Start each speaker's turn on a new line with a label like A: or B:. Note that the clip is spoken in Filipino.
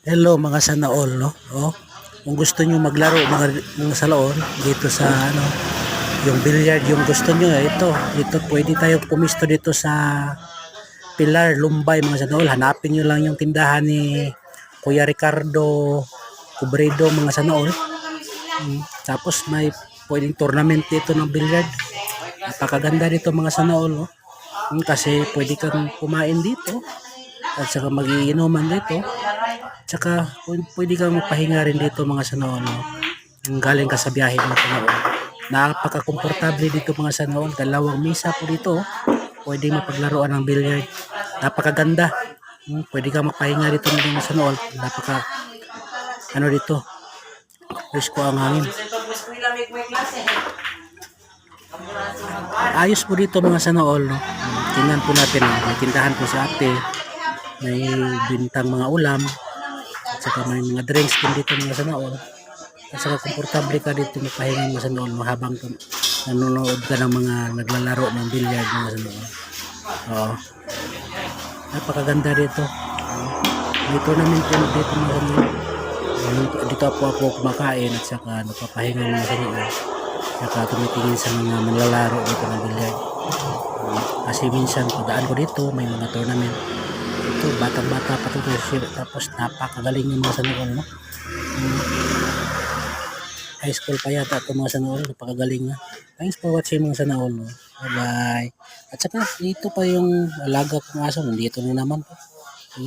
A: Hello mga sana all no. Oh. Kung gusto niyo maglaro mga mga salaon dito sa ano yung billiard yung gusto niyo eh, ito ito pwede tayo pumisto dito sa Pilar Lumbay mga sana all hanapin niyo lang yung tindahan ni Kuya Ricardo Cubredo mga sana all Mm, tapos may pwedeng tournament dito ng billiard napakaganda dito mga sana all no? Mm, kasi pwede kang kumain dito at saka magiinuman dito Tsaka pw- pwede kang magpahinga rin dito mga sanoon. No? Yung galing ka sa biyahe mga sanoon. Napaka-komportable dito mga sanoon. Dalawang misa po dito. Pwede mapaglaruan ng billiard. Napakaganda. Hmm, Pwede kang magpahinga dito mga sanoon. Napaka ano dito. Presko ang hangin. Ayos po dito mga sanool. No? Tingnan po natin. May tindahan po sa ate. May bintang mga ulam. Saka may mga drinks din dito mga sanool. At saka komportable ka dito magpahinga mga sanool no, habang tum- nanonood ka ng mga naglalaro ng billiard mga sanool. Oo. Napakaganda dito. May tournament po dito mga sanool. Dito, po ako kumakain at saka nagpapahinga mga sanool. Saka tumitingin sa mga manlalaro dito ng billiard. Kasi minsan pagdaan ko dito may mga tournament ito batang-bata pa to siya. tapos napakagaling yung mga sanool no Mm. high school pa yata ito mga sanool napakagaling na thanks for watching mga sanool no? bye bye at saka dito pa yung alaga kong aso nandito na naman po Hmm.